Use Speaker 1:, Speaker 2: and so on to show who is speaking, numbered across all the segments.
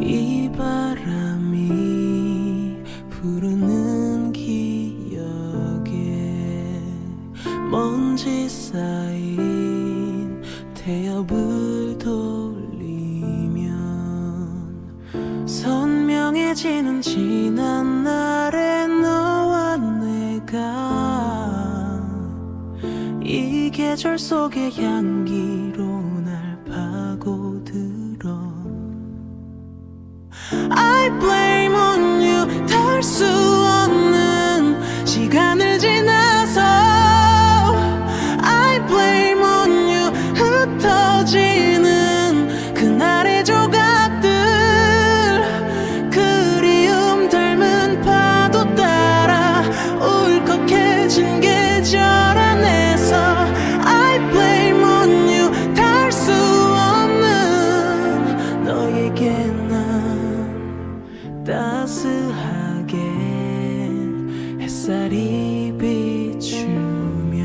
Speaker 1: 이 바람이 부르는 기억에 먼지 쌓인 태엽을 돌리면 선명해지는 지난 날의 너와 내가 이 계절 속의 향기로 햇살이 비추면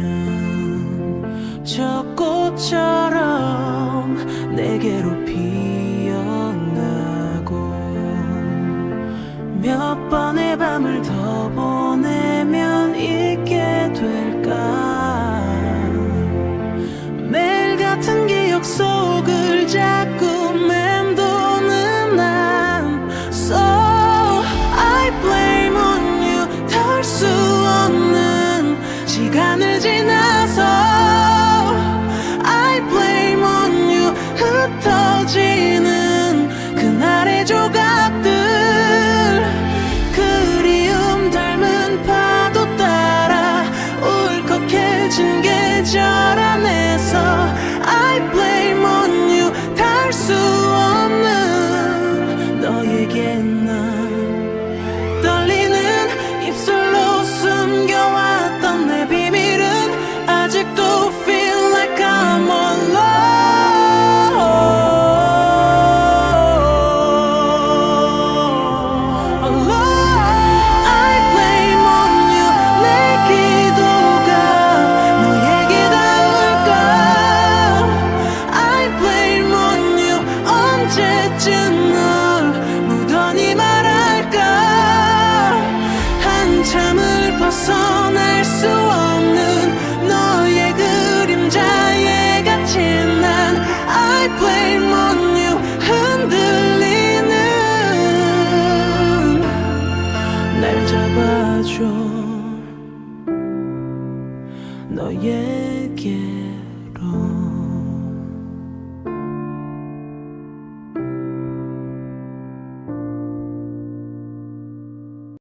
Speaker 1: 저 꽃처럼 내게로 피어나고 몇 번의 밤을 더 보내면 잊게 될까? 매일 같은 기억 속을 자 시간을 지 벗어날 수 없는 너의 그림자에 갇힌 난 I blame you 흔들리는 날 잡아줘. 너에게